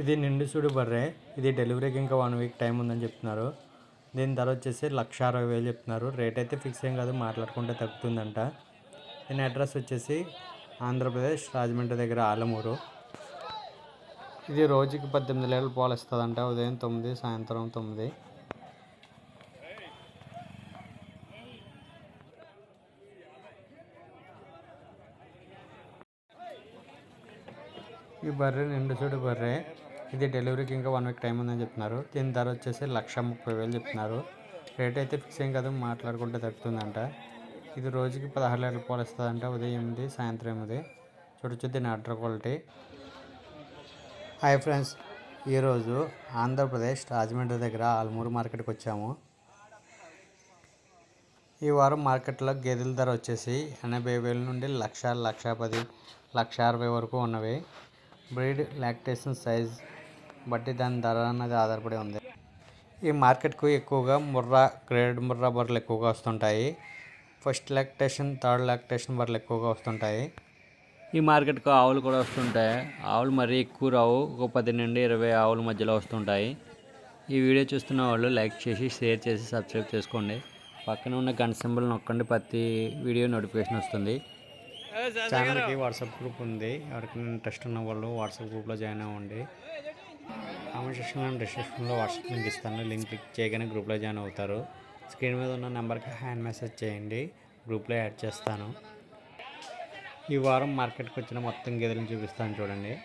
ఇది నిండు చూడు బర్రె. ఇది డెలివరీకి ఇంకా వన్ వీక్ టైం ఉందని చెప్తున్నారు. దీని ధర వచ్చేసి లక్ష అరవై వేలు చెప్తున్నారు. రేట్ అయితే ఫిక్స్ ఏం కాదు మాట్లాడుకుంటే తగ్గుతుందంట. దీని అడ్రస్ వచ్చేసి ఆంధ్రప్రదేశ్ రాజమండ్రి దగ్గర ఆలమూరు. ఇది రోజుకి పద్దెనిమిది లీటర్లు పాలు ఇస్తుందంట. ఉదయం తొమ్మిది సాయంత్రం తొమ్మిది. ఈ బర్రె నిండు చూడు బర్రె. ఇది డెలివరీకి ఇంకా వన్ వీక్ టైం ఉందని చెప్తున్నారు. దీని ధర వచ్చేసి లక్ష ముప్పై వేలు చెప్తున్నారు. రేట్ అయితే ఫిక్స్ ఏం కాదు మాట్లాడుకుంటే తగ్గుతుందంట ఇది రోజుకి పదహారు లీటర్ పాలు ఇస్తుందంట ఉదయం ఎనిమిది సాయంత్రం ఎనిమిది చూడొచ్చు దీని ఆర్డర్ క్వాలిటీ. హాయ్ ఫ్రెండ్స్ ఈరోజు ఆంధ్రప్రదేశ్ రాజమండ్రి దగ్గర ఆల్మూరు మార్కెట్కి వచ్చాము. ఈ వారం మార్కెట్లో గేదెల ధర వచ్చేసి ఎనభై వేల నుండి లక్ష లక్ష పది లక్ష అరవై వరకు ఉన్నవి. బ్రీడ్ లాక్టేషన్ సైజ్ బట్టి దాని ధర అన్నది ఆధారపడి ఉంది. ఈ మార్కెట్కు ఎక్కువగా ముర్రా గ్రేడ్ ముర్రా బర్రెలు ఎక్కువగా వస్తుంటాయి. ఫస్ట్ లాక్టేషన్ థర్డ్ లాక్టేషన్ బర్రెలు ఎక్కువగా వస్తుంటాయి. ఈ మార్కెట్కు ఆవులు కూడా వస్తుంటాయి. ఆవులు మరీ ఎక్కువ రావు. ఒక పది నుండి ఇరవై ఆవుల మధ్యలో వస్తుంటాయి. ఈ వీడియో చూస్తున్న వాళ్ళు లైక్ చేసి షేర్ చేసి సబ్స్క్రైబ్ చేసుకోండి. పక్కన ఉన్న గంట సింబల్ నొక్కండి. ప్రతి వీడియో నోటిఫికేషన్ వస్తుంది. ఛానల్కి వాట్సాప్ గ్రూప్ ఉంది. ఎవరికైనా ఇంట్రెస్ట్ ఉన్న వాళ్ళు వాట్సాప్ గ్రూప్లో జాయిన్ అవ్వండి. కామెంట్ సెక్షన్లో డిస్క్రిప్షన్లో వాట్సాప్ లింక్ ఇస్తాను. లింక్ క్లిక్ చేయగానే గ్రూప్లో జాయిన్ అవుతారు. స్క్రీన్ మీద ఉన్న నెంబర్కి హ్యాండ్ మెసేజ్ చేయండి. గ్రూప్లో యాడ్ చేస్తాను. ఈ వారం మార్కెట్కి వచ్చిన మొత్తం గేదెలను చూపిస్తాను చూడండి.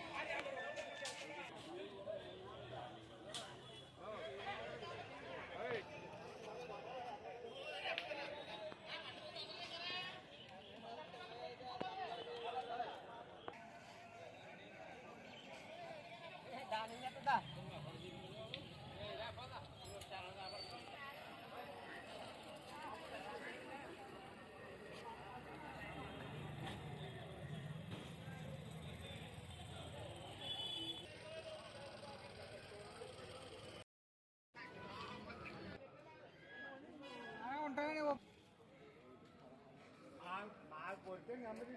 ఉంటాయని మాకు మాకు కొడితే నెమ్మది